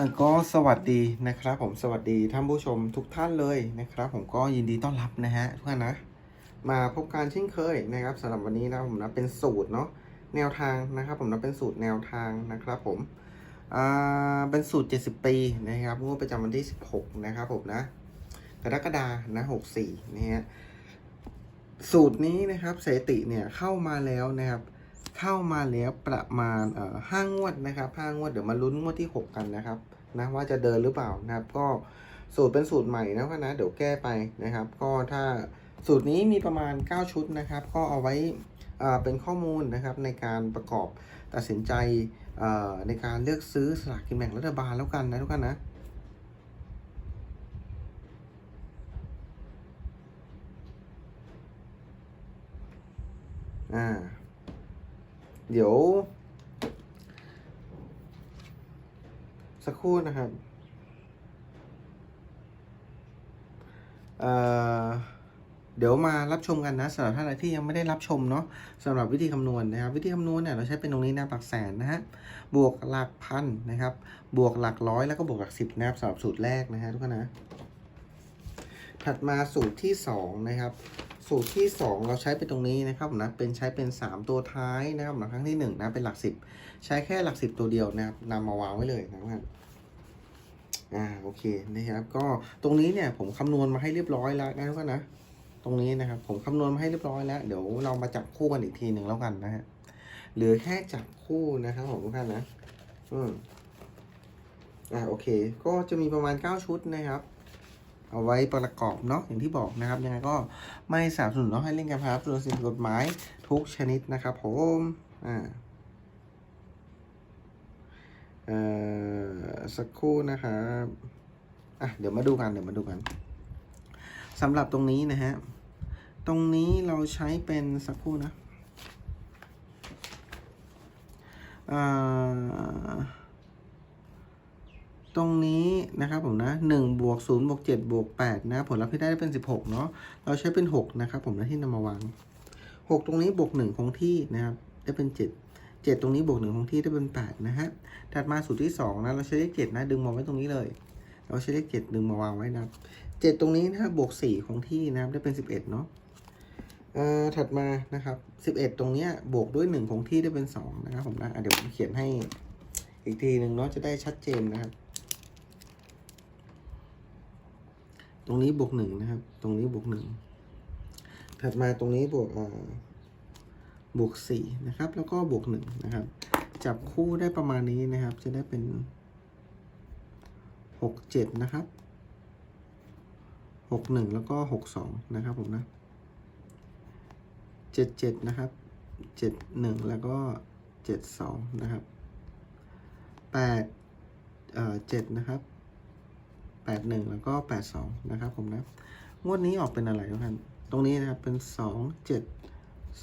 ก็สวัสดีนะครับผมสวัสดีท่านผู้ชมทุกท่านเลยนะครับ ผมก็ยินดีต้อนรับนะฮะทุกท่านนะ มาพบกันเช่นเคยนะครับสำหรับวันนี้นะผมนะเป็นสูตรเนาะแนวทางนะครับ ผมนะเป็นสูตรแนวทางนะครับ ผมอ่าเป็นสูตร 70 ปีนะครับงวดประจำวันที่ 16 นะครับผมนะกรกฎานะ64นะฮะสูตรนี้นะครับสถิติเนี่ยเข้ามาแล้วนะครับ เข้ามาแล้วประมาณเอ่อห้างวดนะครับห้างวดเดี๋ยวมาลุ้นงวดที่ 6 กันนะครับนะว่าจะเดินหรือเปล่านะครับ ก็สูตรเป็นสูตรใหม่นะนะเดี๋ยวแก้ไปนะครับ ก็ถ้าสูตรนี้มีประมาณ 9 ชุดนะครับ ก็เอาไว้เอ่อเป็นข้อมูลนะครับในการประกอบตัดสินใจเอ่อในการเลือกซื้อสลากกินแบ่งรัฐบาลแล้วกันนะทุกท่านนะอ่า เดี๋ยว สักครู่นะครับเเดี๋ยวมารับชมกันนะสำหรับท่านใดที่ยังไม่ได้รับชมเนาะสำหรับวิธีคำนวณนะครับ วิธีคำนวณเนี่ยเราใช้เป็นตรงนี้นะหลักแสนนะฮะบวกหลักพันนะครับ บวกหลักร้อยแล้วก็บวกหลักสิบนะครับสำหรับสูตรแรกนะฮะทุกคนนะถัดมาสูตรที่สองนะครับ สูตรที่ 2 เราใช้เป็นตรงนี้นะครับนะเป็นใช้เป็น 3 ตัวท้ายนะครับนะครั้งที่1นะเป็นหลัก 10 ใช้แค่หลัก 10 ตัวเดียวนะครับนำมาวางไว้เลยนะครับอ่าโอเคนะครับก็ตรงนี้เนี่ยผมคำนวณมาให้เรียบร้อยแล้วนะทุกคนนะตรงนี้นะครับผมคำนวณมาให้เรียบร้อยแล้ว เดี๋ยวเรามาจับคู่กันอีกทีหนึ่งแล้วกันนะฮะเหลือแค่จับคู่นะครับผมทุกท่านนะอืมอ่าโอเค ก็จะมีประมาณ 9 ชุดนะครับ เอาไว้ประกอบเนาะอย่างที่บอกนะครับ ยังไงก็ไม่สนับสนุนเนาะให้เล่นการพนันโดยสิ่งกฎหมายทุกชนิดนะครับผมอ่าเอ่อสักครู่นะครับอะเดี๋ยวมาดูกันเดี๋ยวมาดูกันสำหรับตรงนี้นะฮะตรงนี้เราใช้เป็นสักครู่นะอ่า รงนี้นะครับผมนะหนึ่งบวกศูนย์บวกเจ็ดบวกแปดนะผลลัพธ์ที่ได้เป็นสิบหกเนาะเราใช้เป็นหกนะครับผมนะที่นำมาวางหกตรงนี้บวกหนึ่งคงที่นะครับ ได้เป็นเจ็ดเจ็ดตรงนี้บวกหนึ่งคงที่ได้เป็นแปดนะฮะถัดมาสูตรที่สองนะ เราใช้เลขเจ็ดนะ ดึงมาไว้ตรงนี้เลย เราใช้เลขเจ็ดดึงมาวางไว้นะครับเจ็ดตรงนี้นะบวกสี่คงที่นะครับได้เป็นสิบเอ็ดเนาะเอ่อถัดมานะครับสิบเอ็ดตรงเนี้ยบวกด้วยหนึ่งคงที่ได้เป็นสองนะครับผมนะะเดี๋ยวผมเขียนให้อีกทีหนึ่งเนาะจะได้ชัดเจนนะครับ ตรงนี้บวกหนึ่งนะครับ ตรงนี้บวกหนึ่งถัดมาตรงนี้บวกอ่าบวกสี่นะครับ แล้วก็บวกหนึ่งนะครับ จับคู่ได้ประมาณนี้นะครับ จะได้เป็นหกเจ็ดนะครับหกหนึ่งแล้วก็หกสองนะครับผมนะเจ็ดเจ็ดนะครับเจ็ดหนึ่งแล้วก็เจ็ดสองนะครับแปดเอ่อเจ็ดนะครับ แปดหนึ่งแล้วก็แปดสองนะครับผมนะ งวดนี้ออกเป็นอะไรทุกท่าน ตรงนี้นะครับเป็นสองเจ็ด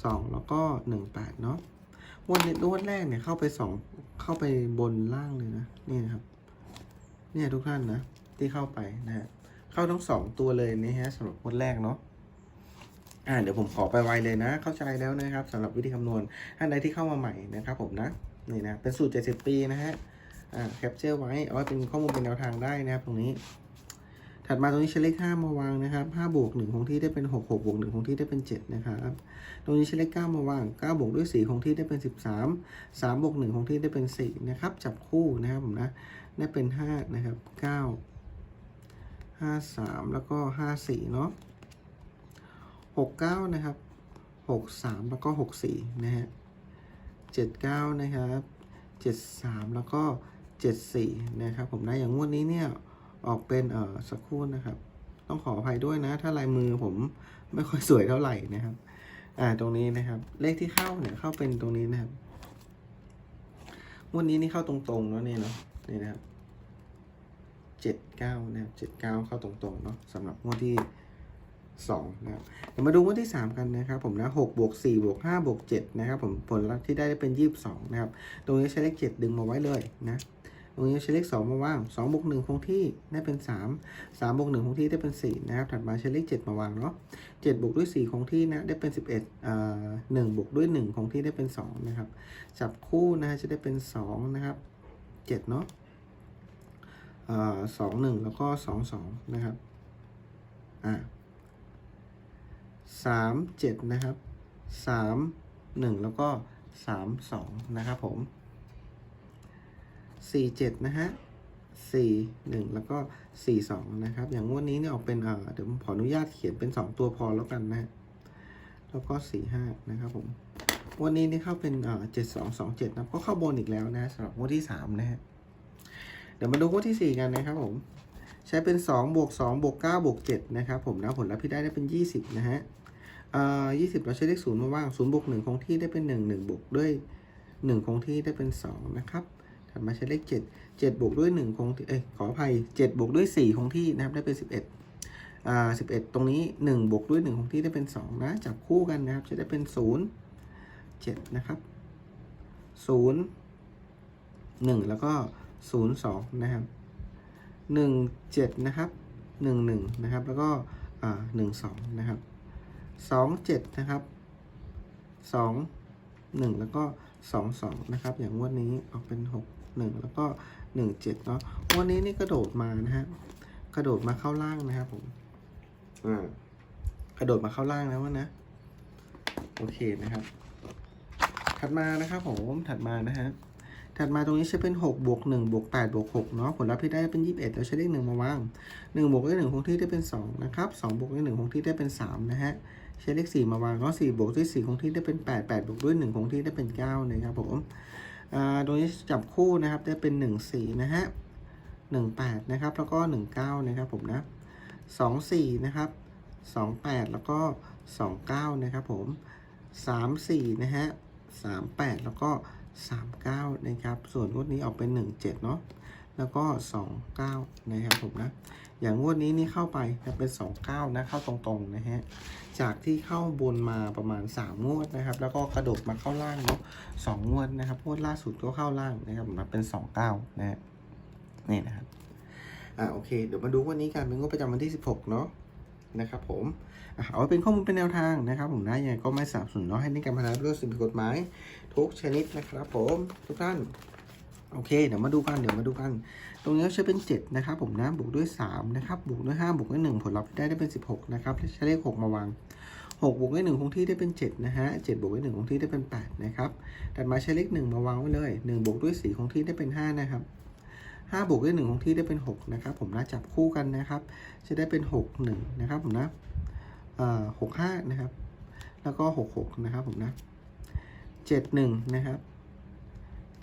สองแล้วก็หนึ่งแปดเนาะงวดนี้งวดแรกเนี่ยเข้าไปสองเข้าไปบนล่างเลยนะ นี่นะครับ เนี่ยทุกท่านนะ ที่เข้าไปนะฮะ เข้าทั้งสองตัวเลยนะฮะสำหรับงวดแรกเนาะอ่าเดี๋ยวผมขอไปไวเลยนะ เข้าใจแล้วนะครับสำหรับวิธีคำนวณท่านใดที่เข้ามาใหม่นะครับผมนะนี่นะเป็นสูตร 70 ปีนะฮะ แคปเจอร์ไว้เอาไว้เป็นข้อมูลเป็นแนวทางได้นะครับ ตรงนี้ ถัดมาตรงนี้ใช้เลขห้ามาวางนะครับห้าบวกหนึ่งคงที่ได้เป็นหกหกบวกหนึ่งคงที่ได้เป็นเจ็ดนะครับตรงนี้ใช้เลขเก้ามาวางเก้าบวกด้วยสี่คงที่ได้เป็นสิบสามสามบวกหนึ่งคงที่ได้เป็นสี่นะครับ จับคู่นะครับผมนะได้เป็นห้านะครับเก้าห้าสามแล้วก็ห้าสี่เนาะหกเก้านะครับหกสามแล้วก็หกสี่นะฮะเจ็ดเก้านะครับเจ็ดสามแล้วก็ จ็ดสี่นะครับผมนะอย่างงวดนี้เนี่ยออกเป็นเอ่อสักครู่นะครับ ต้องขออภัยด้วยนะ ถ้าลายมือผมไม่ค่อยสวยเท่าไหร่นะครับ อ่าตรงนี้นะครับ เลขที่เข้าเนี่ยเข้าเป็นตรงนี้นะครับงวันนี้นี่เข้าตรงๆเนาะนี่เนาะนี่นะครับเจ็ดเก้านะครับเจ็ดเก้าเข้าตรงๆเนาะสำหรับงวดที่สองนะครับเดี๋ยวมาดูงวดที่สามกันนะครับผมนะหกบวกสี่บวกห้าบวกเจ็ดนะครับผมผลลัพธ์ที่ได้เป็นยี่สิบสองนะครับ ตรงนี้ใช้เลขเจ็ดดึงมาไว้เลยนะ ตรงนี้ใช้เลขสองมาว่างสองบวกหนึ่งคงที่ได้เป็นสามสามบวกหนึ่งคงที่ได้เป็นสี่นะครับ ถัดมาใช้เลขเจ็ดมาวางเนาะเจ็ดบวกด้วยสี่คงที่นะได้เป็นสิบเอ็ดเอ่อหนึ่งบวกด้วยหนึ่งคงที่ได้เป็นสองนะครับ จับคู่นะจะได้เป็นสองนะครับเจ็ดเนาะเอ่อสองหนึ่งแล้วก็สองสองนะครับ อ่าสามเจ็ดนะครับสามหนึ่งแล้วก็สามสองนะครับผม สี่เจ็ดนะฮะสี่หนึ่งแล้วก็สี่สองนะครับ อย่างงวดนี้เนี่ยออกเป็นเอ่อเดี๋ยวผมขออนุญาตเขียนเป็นสองตัวพอแล้วกันนะแล้วก็สี่ห้านะครับผมวันนี้นี่เข้าเป็นเอ่อเจ็ดสองสองเจ็ดนะก็เข้าบนอีกแล้วนะสำหรับงวดที่สามนะฮะเดี๋ยวมาดูงวดที่สี่กันนะครับผมใช้เป็นสองบวกสองบวกเก้าบวกเจ็ดนะครับผมนะผลลัพธ์ที่ได้ได้เป็นยี่สิบนะฮะเอ่อยี่สิบเราใช้เลขศูนย์มาว่างศูนย์บวกหนึ่งคงที่ได้เป็นหนึ่งหนึ่งบวกด้วยหนึ่งคงที่ได้เป็นสองนะครับ ถัดมาใช้เลขเจ็ดเจ็ดบวกด้วยหนึ่งคงที่เอ้ยขออภัยเจ็ดบวกด้วยสี่คงที่นะครับได้เป็นสิบเอ็ดอ่าสิบเอ็ดตรงนี้หนึ่งบวกด้วยหนึ่งคงที่ได้เป็นสองนะจับคู่กันนะครับจะได้เป็นศูนย์เจ็ดนะครับศูนย์หนึ่งแล้วก็ศูนย์สองนะครับหนึ่งเจ็ดนะครับหนึ่งหนึ่งนะครับ แล้วก็อ่าหนึ่งสองนะครับสองเจ็ดนะครับสองหนึ่งแล้วก็สองสองนะครับ อย่างงวดนี้ออกเป็นห กหนึ่งแล้วก็หนึ่งเจ็ดเนาะงวันนี้นี่กระโดดมานะฮะกระโดดมาเข้าล่างนะครับผมอ่ากระโดดมาเข้าล่างแล้วนะ โอเคนะครับ ถัดมานะครับผมถัดมานะฮะถัดมาตรงนี้ใช้เป็น6บวก1บวก8บวก6เนาะผลลัพธ์ที่ได้เป็น 21แล้วใช้เลข1มาวาง1บวกด้วย1คงที่ได้เป็น 2 นะครับ2บวกด้วย1คงที่ได้เป็น 3 นะฮะใช้เลข4มาวางเนาะ4บวกด้วย4คงที่ได้เป็น 8 8บวกด้วย1คงที่ได้เป็น 9 นะครับผม อ่าตรงนี้จับคู่นะครับได้เป็น 1 4 นะฮะ 1 8 นะครับ แล้วก็ 1 9 นะครับผมนะ 2 4 นะครับ 2 8 แล้วก็ 2 9 นะครับผม 3 4 นะฮะ 3 8 แล้วก็ 39 นะครับ ส่วนงวดนี้ออกเป็น 17 เนาะ แล้วก็ 29 นะครับผมนะ อย่างงวดนี้นี่เข้าไปจะเป็น 29 นะ เข้าตรงๆนะฮะ จากที่เข้าบนมาประมาณ 3 งวดนะครับ แล้วก็กระโดดมาเข้าล่างเนาะสองงวดนะครับงวดล่าสุดก็เข้าล่างนะครับมาเป็น 29 นะฮะ นี่นะครับ อ่าโอเค เดี๋ยวมาดูวันนี้กันเป็นงวดประจำวันที่ 16 เนาะนะครับผม เอาไว้เป็นข้อมูลเป็นแนวทางนะครับผมนะยังไงก็ไม่สนับสนุนเนาะให้เล่นการพนันเรื่องสิ่งผิดกฎหมาย ทุกชนิดนะครับผมทุกท่าน โอเค เดี๋ยวมาดูกัน เดี๋ยวมาดูกัน ตรงนี้ใช้เป็น 7 นะครับ ผมนะ บวกด้วย 3 นะครับ บวกด้วย 5 บวกด้วย 1 ผลลัพธ์ที่ได้ได้เป็น 16 นะครับ ใช้เลข 6 มาวาง 6 บวกด้วย 1 คงที่ได้เป็น 7 นะฮะ 7 บวกด้วย 1 คงที่ได้เป็น 8 นะครับถัดมาใช้เลข 1 มาวางไว้เลย 1 บวกด้วย 4 คงที่ได้เป็น 5 นะครับ5บวกด้วย 1 คงที่ได้เป็น 6 นะครับ ผมนะ จับคู่กันนะครับ จะได้เป็น 6 1 นะครับ ผมนะเอ่อ6 5 นะครับ แล้วก็ 6 6 นะครับ ผมนะ 7 1 นะครับ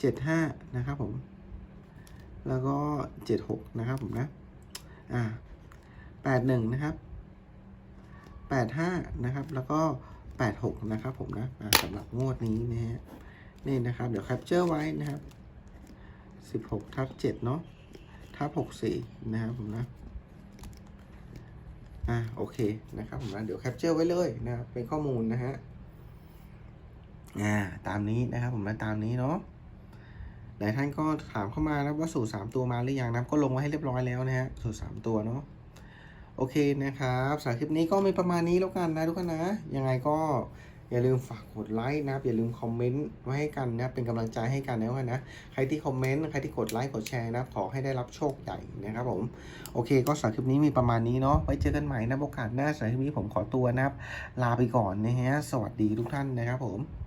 7 5 นะครับผม แล้วก็ 7 6 นะครับผมนะ อ่า 8 1 นะครับ 8 5 นะครับ แล้วก็ 8 6 นะครับผมนะอ่าสำหรับงวดนี้นะฮะ นี่นะครับ เดี๋ยวแคปเจอร์ไว้นะครับ 16 ทับ 7 เนาะ ทับ 64 นะครับผมนะอ่าโอเคนะครับผมนะเดี๋ยวแคปเจอร์ไว้เลยนะครับเป็นข้อมูลนะฮะอ่าตามนี้นะครับผมนะตามนี้เนาะ หลายท่านก็ถามเข้ามานะว่าสูตรสามตัวมาหรือยังนับก็ลงไว้ให้เรียบร้อยแล้วนะฮะสูตรสามตัวเนาะโอเคนะครับสำหรับคลิปนี้ก็มีประมาณนี้แล้วกันนะทุกคนนะ ยังไงก็อย่าลืมฝากกดไลค์นะครับอย่าลืมคอมเมนต์ไว้ให้กันนะเป็นกำลังใจให้กันนะว่านะใครที่คอมเมนต์ใครที่กดไลค์กดแชร์นะขอให้ได้รับโชคใหญ่นะครับผมโอเค ก็สำหรับคลิปนี้มีประมาณนี้เนาะไว้เจอกันใหม่นะโอกาสหน้าสำหรับคลิปนี้ผมขอตัวนะครับลาไปก่อนนะฮะสวัสดีทุกท่านนะครับผม